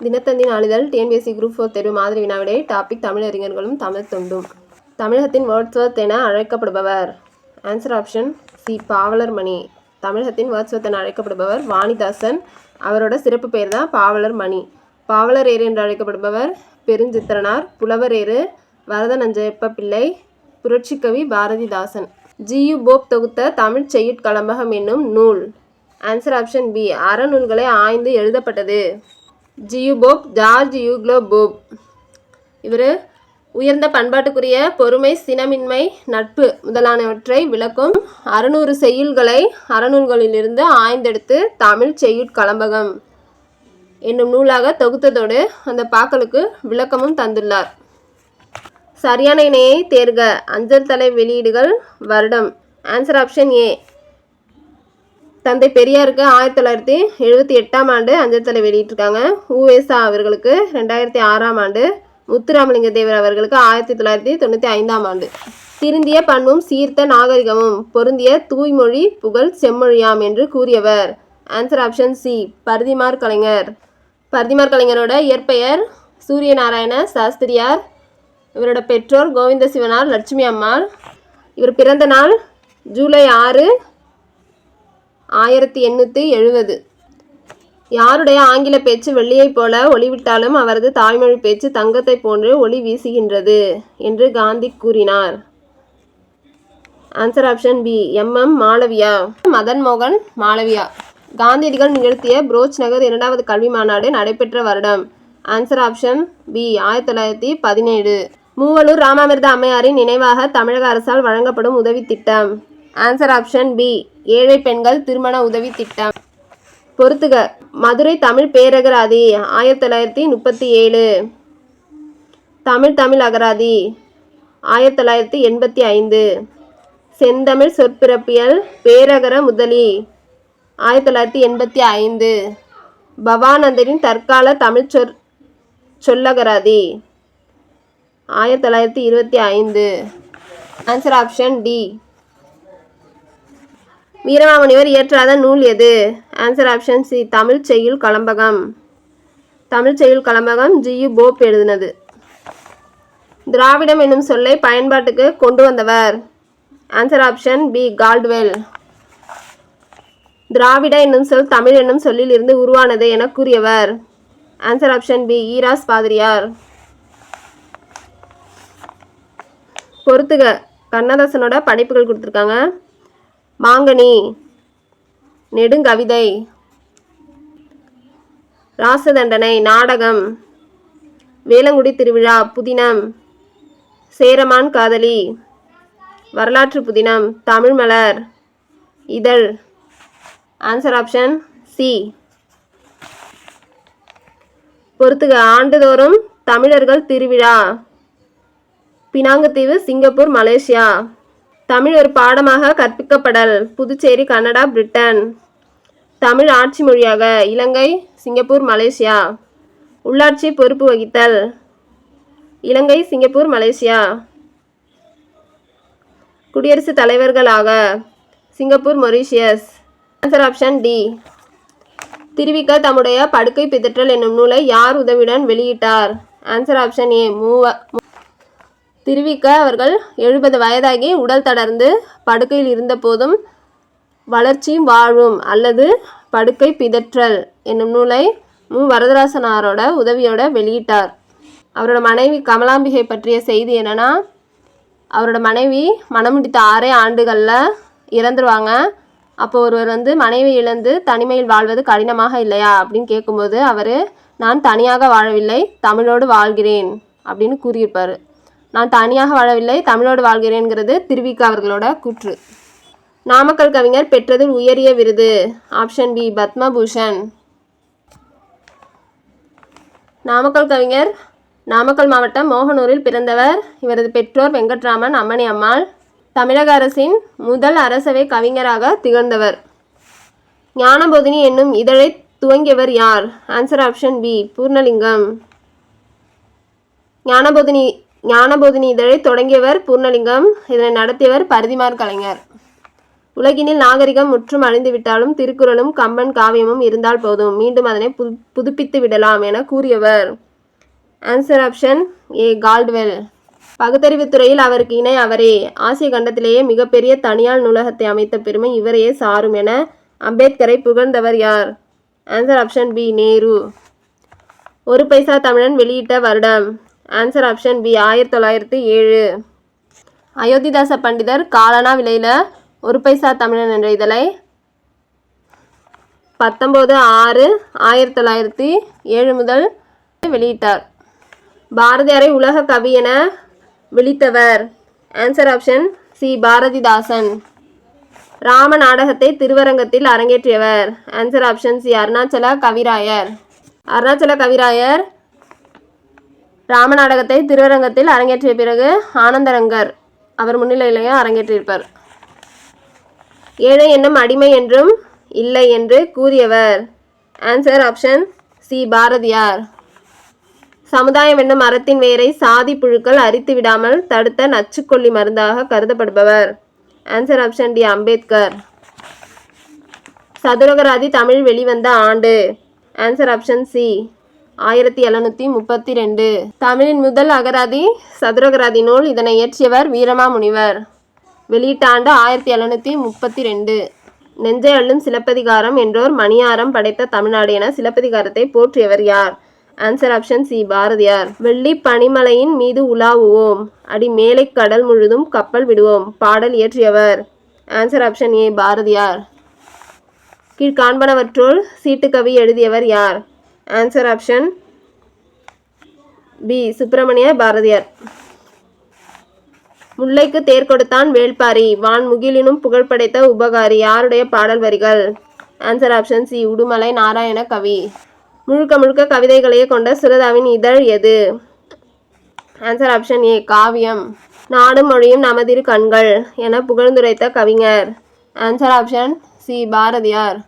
தினத்தந்தி நாளிதழ் TNPSC group four தேர்வு மாதிரி வினாவிடை டாபிக் தமிழறிஞர்களும் தமிழ் தொண்டும். தமிழகத்தின் வேர்ட்ஸ்வர்த் என அழைக்கப்படுபவர். ஆன்சர் ஆப்ஷன் சி பாவலர் மணி தமிழகத்தின் வேர்ட்ஸ்வர்த் என அழைக்கப்படுபவர் வாணிதாசன். அவரோட சிறப்பு பெயர் தான் பாவலர் மணி பாவலர் ஏறு என்று அழைக்கப்படுபவர் பெருஞ்சித்திரனார் புலவர் ஏறு வரதநஞ்சயப்ப பிள்ளை புரட்சிக்கவி பாரதிதாசன். ஜியு போப் தொகுத்த தமிழ் செய்யுட்கலம்பகம் என்னும் நூல். ஆன்சர் ஆப்ஷன் பி அறநூல்களை ஆய்ந்து எழுதப்பட்டது. ஜியுபோப் ஜார்ஜ் யூக்லோபோப் இவர் உயர்ந்த பண்பாட்டுக்குரிய பொறுமை சினமின்மை நட்பு முதலானவற்றை விளக்கும் அறுநூறு செய்யுள்களை அறநூல்களிலிருந்து ஆய்ந்தெடுத்து தமிழ் செய்யுட்கலம்பகம் என்னும் நூலாக தொகுத்ததோடு அந்த பாக்களுக்கு விளக்கமும் தந்துள்ளார். சரியான இணையை தேர்க. அஞ்சல் தலை வெளியீடுகள் வருடம். ஆன்சர் ஆப்ஷன் ஏ தந்தை பெரியாருக்கு ஆயிரத்தி தொள்ளாயிரத்தி எழுபத்தி எட்டாம் ஆண்டு அஞ்சல் தலை வெளியிட்டிருக்காங்க. உவேசா அவர்களுக்கு ரெண்டாயிரத்தி ஆறாம் ஆண்டு முத்துராமலிங்க தேவர் அவர்களுக்கு ஆயிரத்தி தொள்ளாயிரத்தி தொண்ணூற்றி ஐந்தாம் ஆண்டு. திருந்திய பண்பும் சீர்த்த நாகரிகமும் பொருந்திய தூய்மொழி புகழ் செம்மொழியாம் என்று கூறியவர். Answer option C Parithimar Kalaignar. Parithimar கலைஞரோட இயற்பெயர் சூரியநாராயண சாஸ்திரியார் இவரோட பெற்றோர் கோவிந்த சிவனார் லட்சுமி அம்மாள். இவர் பிறந்த நாள் ஜூலை ஆறு ஆயிரத்தி எண்ணூற்றி எழுபது யாருடைய ஆங்கில பேச்சு வெள்ளியைப் போல ஒளிவிட்டாலும் அவரது தாய்மொழி பேச்சு தங்கத்தைப் போன்று ஒளி வீசுகின்றது என்று காந்தி கூறினார். Answer option B MM Malaviya. Madan மோகன் மாளவியா. காந்தியடிகள் நிகழ்த்திய புரோச் நகர் இரண்டாவது கல்வி மாநாடு நடைபெற்ற வருடம். ஆன்சர் ஆப்ஷன் பி ஆயிரத்தி தொள்ளாயிரத்தி பதினேழு. மூவலூர் ராமாமிர்த அம்மையாரின் நினைவாக தமிழக அரசால் வழங்கப்படும் உதவி திட்டம். ஆன்சர் ஆப்ஷன் பி ஏழை பெண்கள் திருமண உதவி திட்டம். பொறுத்துக. மதுரை தமிழ் பேரகராதி ஆயிரத்தி தொள்ளாயிரத்தி முப்பத்தி ஏழு. தமிழ் தமிழ் அகராதி ஆயிரத்தி தொள்ளாயிரத்தி எண்பத்தி ஐந்து. செந்தமிழ் சொற்பிறப்பியல் பேரகர முதலி ஆயிரத்தி தொள்ளாயிரத்தி எண்பத்தி ஐந்து. பவானந்தரின் தற்கால தமிழ் சொற் சொல்லகராதி ஆயிரத்தி தொள்ளாயிரத்தி இருபத்தி ஐந்து. ஆன்சர் ஆப்ஷன் டி வீரமாமுனிவர் இயற்றாத நூல் எது? ஆன்சர் ஆப்ஷன் சி தமிழ் செய்யுள் கலம்பகம். தமிழ் செய்யுள் கலம்பகம் ஜியு போப் எழுதினது. திராவிடம் என்னும் சொல்லை பயன்பாட்டுக்கு கொண்டு வந்தவர். Answer option B Caldwell Dravida என்னும் சொல் தமிழ் என்னும் சொல்லில் இருந்து உருவானது என கூறியவர். ஆன்சர் ஆப்ஷன் பி ஈராஸ் பாதிரியார். பொறுத்துக. கண்ணதாசனோட படைப்புகள் கொடுத்துருக்காங்க. மாங்கனி நெடுங்கவிதை ராசதண்டனை நாடகம் வேலங்குடி திருவிழா புதினம் சேரமான் காதலி வரலாற்று புதினம் தமிழ் மலர் இதழ் ஆன்சர் ஆப்ஷன் சி பொறுத்துக ஆண்டுதோறும் தமிழர்கள் திருவிழா பினாங்குத்தீவு சிங்கப்பூர் மலேசியா. தமிழ் ஒரு பாடமாக கற்பிக்கப்படல். Puducherry Canada Britain. தமிழ் ஆட்சி மொழியாக இலங்கை சிங்கப்பூர் மலேசியா. உள்ளாட்சி பொறுப்பு வகித்தல். இலங்கை சிங்கப்பூர் மலேசியா. குடியரசுத் தலைவர்களாக Singapore Mauritius. Answer option D Thiruvika தம்முடைய படுக்கை பிதற்றல் என்னும் நூலை யார் உதவியுடன் வெளியிட்டார்? ஆன்சர் ஆப்ஷன் ஏ மூவ திருவிக்க அவர்கள் எழுபது வயதாகி உடல் தளர்ந்து படுக்கையில் இருந்தபோதும் வளர்ச்சியும் வாழும் அல்லது படுக்கை பிதற்றல் என்னும் நூலை மு. வரதராசனாரோட உதவியோட வெளியிட்டார். அவரோட மனைவி கமலாம்பிகை பற்றிய செய்தி என்னன்னா அவரோட மனைவி மனம் முடித்த ஆறே ஆண்டுகளில் இறந்துருவாங்க. அப்போ ஒருவர் வந்து மனைவி இழந்து தனிமையில் வாழ்வது கடினமாக இல்லையா? அப்படின்னு கேட்கும்போது அவர் நான் தனியாக வாழவில்லை தமிழோடு வாழ்கிறேன் அப்படின்னு கூறியிருப்பார். நான் தனியாக வாழவில்லை தமிழோடு வாழ்கிறேன்கிறது திருவிக அவர்களோட கூற்று. நாமக்கல் கவிஞர் பெற்றதில் உயரிய விருது. Option B Padma Bhushan. நாமக்கல் கவிஞர் நாமக்கல் மாவட்டம் மோகனூரில் பிறந்தவர் இவரது பெற்றோர் வெங்கட்ராமன் அம்மணி அம்மாள். தமிழக அரசின் முதல் அரசவை கவிஞராக திகழ்ந்தவர். ஞானபோதினி என்னும் இதழை துவங்கியவர் யார்? Answer option B Poornalingam. Gnanabodhini Gnanabodhini இதழை தொடங்கியவர் பூர்ணலிங்கம். இதனை நடத்தியவர் பரிதிமார் கலைஞர். உலகினில் நாகரிகம் முற்றும் அழிந்துவிட்டாலும் திருக்குறளும் கம்பன் காவியமும் இருந்தால் போதும். மீண்டும் அதனை புது புதுப்பித்து விடலாம் என கூறியவர். ஆன்சர் ஆப்ஷன் ஏ கால்ட்வெல் பகுத்தறிவுத் துறையில் அவருக்கு இணை அவரே. ஆசிய கண்டத்திலேயே மிகப்பெரிய தனியார் நூலகத்தை அமைத்த பெருமை இவரையே சாரும் என அம்பேத்கரை புகழ்ந்தவர் யார்? Answer option B Nehru. ஒரு பைசா தமிழன் வெளியிட்ட வருடம். ஆன்சர் ஆப்ஷன் பி ஆயிரத்தி தொள்ளாயிரத்தி ஏழு. அயோத்திதாச பண்டிதர் காலனா விலையில் ஒரு பைசா தமிழன் என்ற இதழை பத்தொம்போது ஆறு ஆயிரத்தி தொள்ளாயிரத்தி ஏழு முதல் வெளியிட்டார். பாரதியாரை உலக கவி என விழித்தவர். Answer option C Bharathidasan. Rama நாடகத்தை திருவரங்கத்தில் அரங்கேற்றியவர். Answer option C Arunachala Kavirayar. Arunachala Kavirayar Rama நாடகத்தை திருவரங்கத்தில் அரங்கேற்றிய பிறகு ஆனந்தரங்கர் அவர் முன்னிலையிலேயே அரங்கேற்றியிருப்பார் ஏழை என்னும் அடிமை என்றும் இல்லை என்று கூறியவர். Answer option C Bharathiyar. சமுதாயம் என்னும் மரத்தின் வேரை சாதி புழுக்கள் அரித்து விடாமல் தடுத்த நச்சுக்கொல்லி மருந்தாக கருதப்படுபவர். Answer option D Ambedkar. Sathurakarathi Tamil வெளிவந்த ஆண்டு. ஆன்சர் ஆப்ஷன் சி ஆயிரத்தி எழுநூற்றி முப்பத்தி ரெண்டு. தமிழின் முதல் அகராதி சதுரகராதி நூல் இதனை இயற்றியவர் வீரமாமுனிவர். வெளியிட்ட ஆண்டு ஆயிரத்தி எழுநூற்றி முப்பத்தி ரெண்டு. நெஞ்சை அள்ளும் சிலப்பதிகாரம் என்றோர் மணியாரம் படைத்த தமிழ்நாடு என சிலப்பதிகாரத்தை போற்றியவர் யார்? Answer option C Bharathiyar. வெள்ளி பனிமலையின் மீது உலாவுவோம். அடி மேலை கடல் முழுதும் கப்பல் விடுவோம். பாடல் இயற்றியவர். Answer option A Bharathiyar. கீழ்காண்பனவற்றுள் சீட்டுக்கவி எழுதியவர் யார்? Answer option B Subramania Bharathiyar முல்லைக்கு தேர் கொடுத்தான் வேள்பாரி. வான் முகிலினும் புகழ் படைத்த உபகாரி. யாருடைய பாடல் வரிகள்? Answer option C Udumalai Narayana Kavi. முழுக்க முழுக்க கவிதைகளையே கொண்ட சுரதாவின் இதழ் எது? ஆன்சர் ஆப்ஷன் ஏ காவியம். நாடும் மொழியும் நமதிரு கண்கள் என புகழ்ந்துரைத்த கவிஞர். Answer option C Bharathiyar.